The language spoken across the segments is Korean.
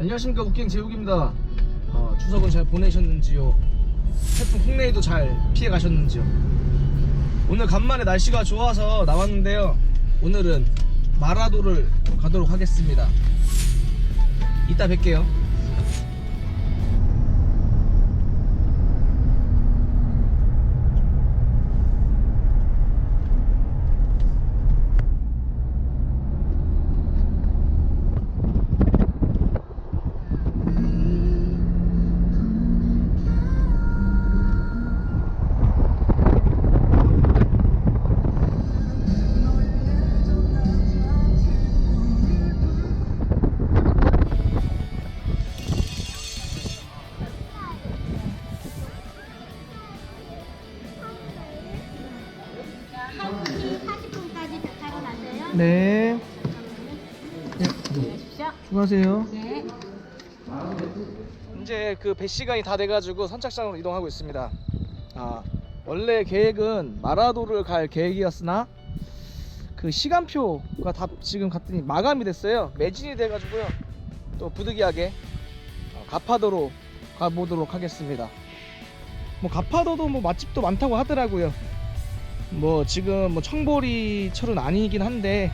안녕하십니까 북경 제욱입니다. 어, 추석은 잘 보내셨는지요? 태풍 콩레이도 잘 피해 가셨는지요? 오늘 간만에 날씨가 좋아서 나왔는데요. 오늘은 마라도를 가도록 하겠습니다. 이따 뵐게요. 네. 주십시오. 수고하세요. 네. 이제 그 배 시간이 다 돼가지고 선착장으로 이동하고 있습니다. 아 원래 계획은 마라도를 갈 계획이었으나 그 시간표가 다 지금 갔더니 마감이 됐어요. 매진이 돼가지고요. 또 부득이하게 어, 가파도로 가보도록 하겠습니다. 뭐 가파도도 뭐 맛집도 많다고 하더라고요. 뭐 지금 뭐 청보리철은 아니긴 한데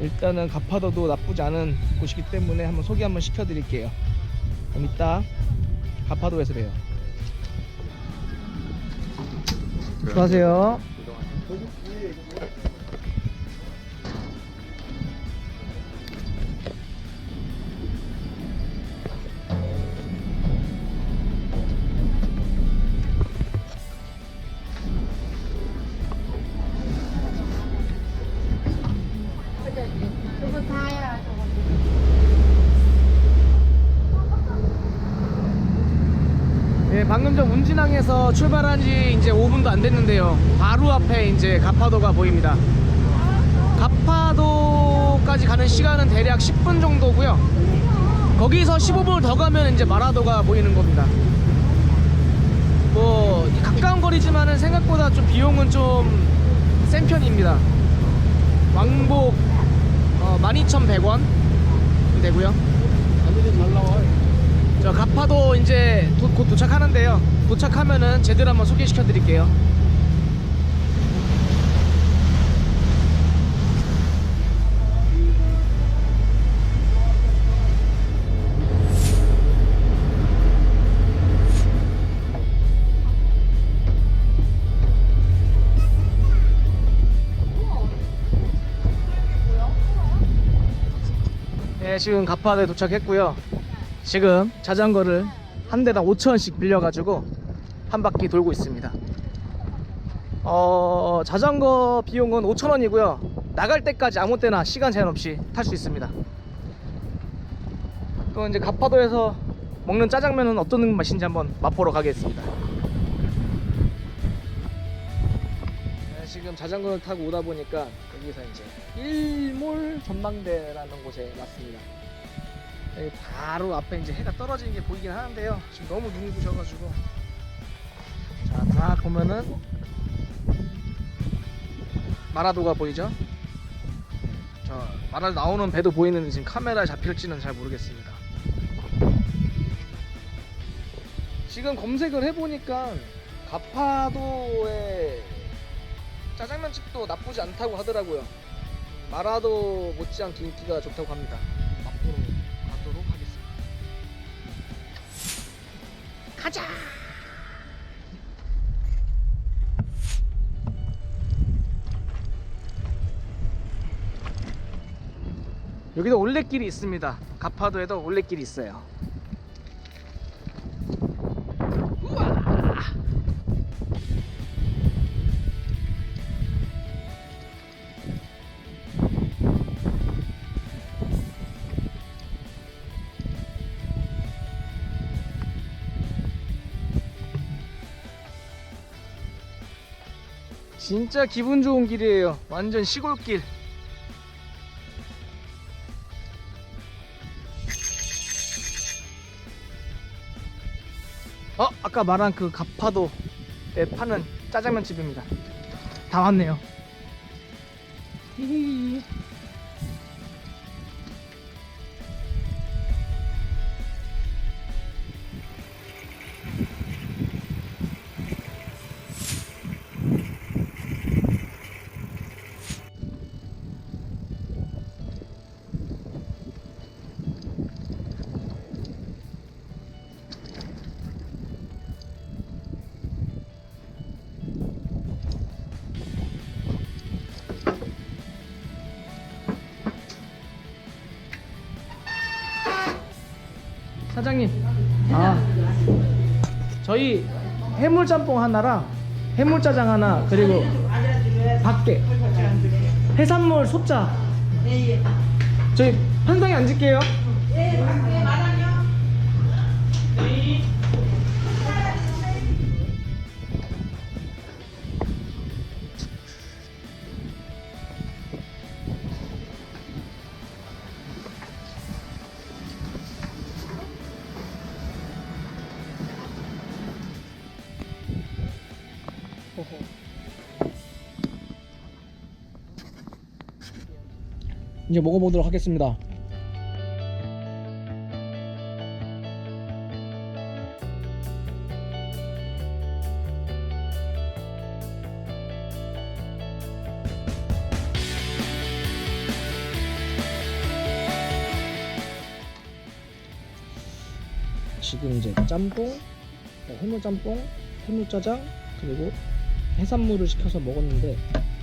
일단은 가파도도 나쁘지 않은 곳이기 때문에 한번 소개 한번 시켜드릴게요. 그럼 이따 가파도에서 봬요. 수고하세요. 다야. 네, 방금 전 운진항에서 출발한 지 이제 5분도 안 됐는데요. 바로 앞에 이제 가파도가 보입니다. 가파도까지 가는 시간은 대략 10분 정도고요. 거기서 15분을 더 가면 이제 마라도가 보이는 겁니다. 뭐 가까운 거리지만은 생각보다 좀 비용은 좀 센 편입니다. 왕복 어, 12,100원 되고요. 저 가파도 이제 도- 곧 도착하는데요. 도착하면은 제대로 한번 소개시켜 드릴게요. 네, 지금 가파도에 도착했고요. 지금 자전거를 한 대당 5천원씩 빌려가지고 한 바퀴 돌고 있습니다. 어, 자전거 비용은 5천원이고요. 나갈 때까지 아무 때나 시간 제한 없이 탈 수 있습니다. 또 이제 가파도에서 먹는 짜장면은 어떤 맛인지 한번 맛보러 가겠습니다. 네, 지금 자전거를 타고 오다 보니까 여기서 이제 일몰 전망대라는 곳에 왔습니다. 여기 바로 앞에 이제 해가 떨어지는 게 보이긴 하는데요. 지금 너무 눈이 부셔가지고. 자, 다 보면은 마라도가 보이죠? 저 마라 나오는 배도 보이는데 지금 카메라에 잡힐지는 잘 모르겠습니다. 지금 검색을 해보니까 가파도에 짜장면 집도 나쁘지 않다고 하더라고요. 마라도 못지않게 인기가 좋다고 합니다. 맛보러 가도록 하겠습니다. 가자. 여기도 올레길이 있습니다. 가파도에도 올레길이 있어요. 진짜 기분 좋은 길이에요. 완전 시골길. 어, 아까 말한 그 가파도에 파는 짜장면 집입니다. 다 왔네요. 히히. 사장님. 아, 저희 해물짬뽕 하나랑 해물짜장 하나 그리고 밖에 해산물 소자. 저희 한상에 앉을게요. 이제 먹어보도록 하겠습니다. 지금 이제 짬뽕, 뭐 해물짬뽕, 해물짜장 그리고 해산물을 시켜서 먹었는데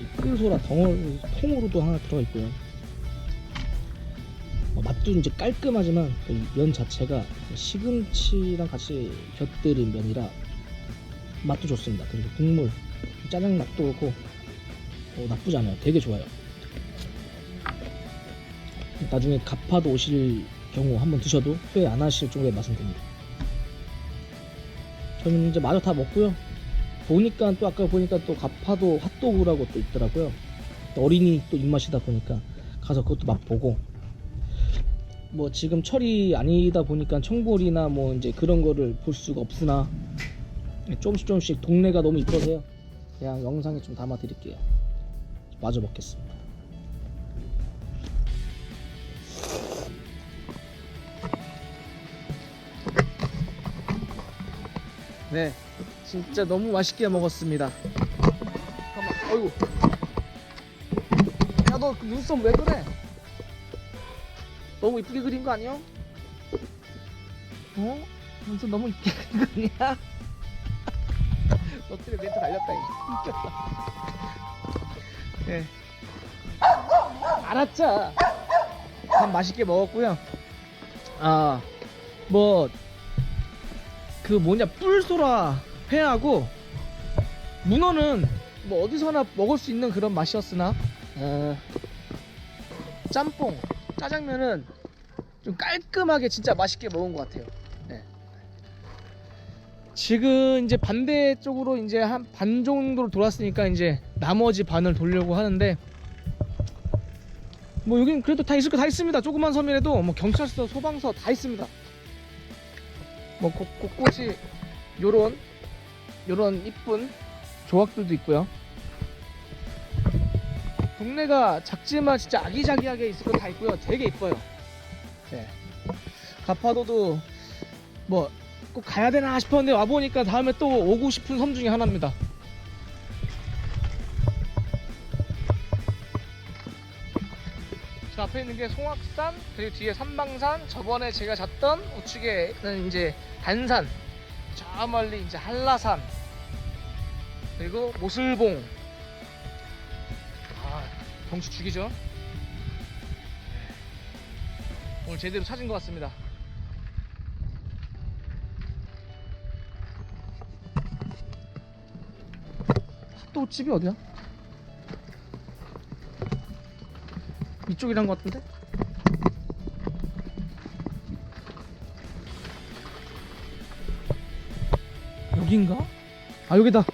이 꿀소라 덩어리 통으로도 하나 들어 있고요. 어, 맛도 이제 깔끔하지만 그면 자체가 시금치랑 같이 곁들인 면이라 맛도 좋습니다. 그리고 국물 짜장 맛도 그렇고 어, 나쁘지 않아요. 되게 좋아요. 나중에 가파도 오실 경우 한번 드셔도 후회 안 하실 정도의 맛은 됩니다. 저는 이제 마저 다 먹고요. 보니까 또 아까 보니까 또 가파도 핫도그라고 또 있더라고요. 또 어린이 또 입맛이다 보니까 가서 그것도 맛보고 뭐 지금 철이 아니다 보니까 청보리나 뭐 이제 그런 거를 볼 수가 없으나 조금씩 조금씩 동네가 너무 이뻐서요. 그냥 영상에 좀 담아 드릴게요. 마저 먹겠습니다. 네, 진짜 너무 맛있게 먹었습니다. 잠깐만, 어이구. 야, 너그 눈썹 왜 그래? 너무 이쁘게 그린 거 아니야? 어? 눈썹 너무 이쁘게 그린 거 아니야? 너 때문에 멘트 달렸다, 이거. 웃겼다. 네. 알았죠? 밥 맛있게 먹었고요. 아, 뭐, 그 뭐냐 뿔소라 회하고 문어는 뭐 어디서나 먹을 수 있는 그런 맛이었으나 어, 짬뽕 짜장면은 좀 깔끔하게 진짜 맛있게 먹은 것 같아요. 네. 지금 이제 반대쪽으로 이제 한 반 정도로 돌았으니까 이제 나머지 반을 돌려고 하는데 뭐 여긴 그래도 다 있을 거 다 있습니다. 조그만 섬이라도 뭐 경찰서, 소방서 다 있습니다. 뭐 곳, 곳곳이 요런 요런 이쁜 조각들도 있고요. 동네가 작지만 진짜 아기자기하게 있을 거 다 있고요. 되게 이뻐요. 네. 가파도도 뭐 꼭 가야 되나 싶었는데 와 보니까 다음에 또 오고 싶은 섬 중에 하나입니다. 저 앞에 있는 게 송악산 그리고 뒤에 삼방산 저번에 제가 잤던 우측에는 이제 단산 저 멀리 이제 한라산 그리고 모슬봉 아 경치 죽이죠 오늘 제대로 찾은 것 같습니다 핫도그 집이 어디야? 이쪽이란 것 같은데? 여긴가? 아 여기다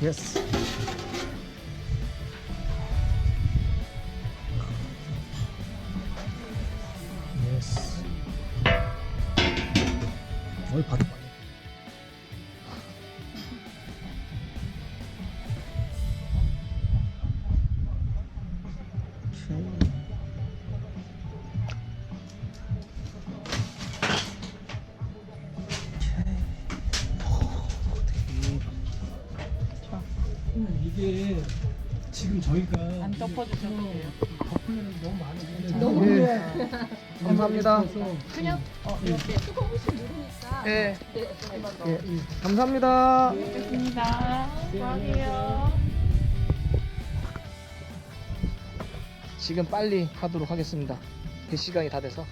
계산했지? 예스 예스 어이 바닥 안 덮어주셔도 돼요. 덮으면 너무 많은데 너무 예. 감사합니다. 그냥 어, 이렇게 예. 예. 감사합니다. 좋습니다. 수고하세요. 지금 빨리 하도록 하겠습니다. 그 시간이 다 돼서.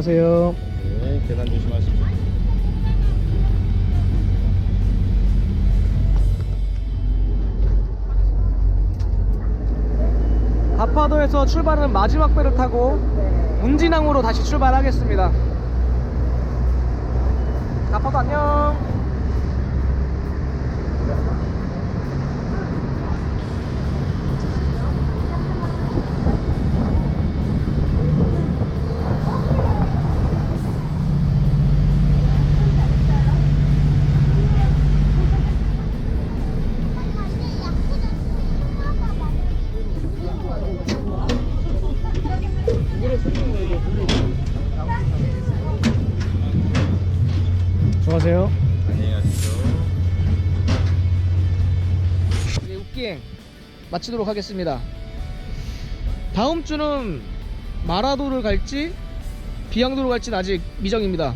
조심하세요. 네, 계단 조심하십시오. 가파도에서 출발하는 마지막 배를 타고 운진항으로 다시 출발하겠습니다. 가파도 안녕. 마치도록 하겠습니다. 다음 주는 마라도를 갈지 비양도로 갈지는 아직 미정입니다.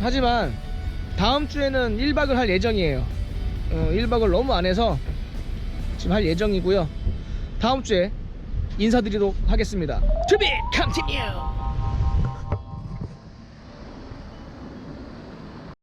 하지만 다음 주에는 1박을 할 예정이에요. 어, 1박을 너무 안 해서 지금 할 예정이고요. 다음 주에 인사드리도록 하겠습니다. Be continued.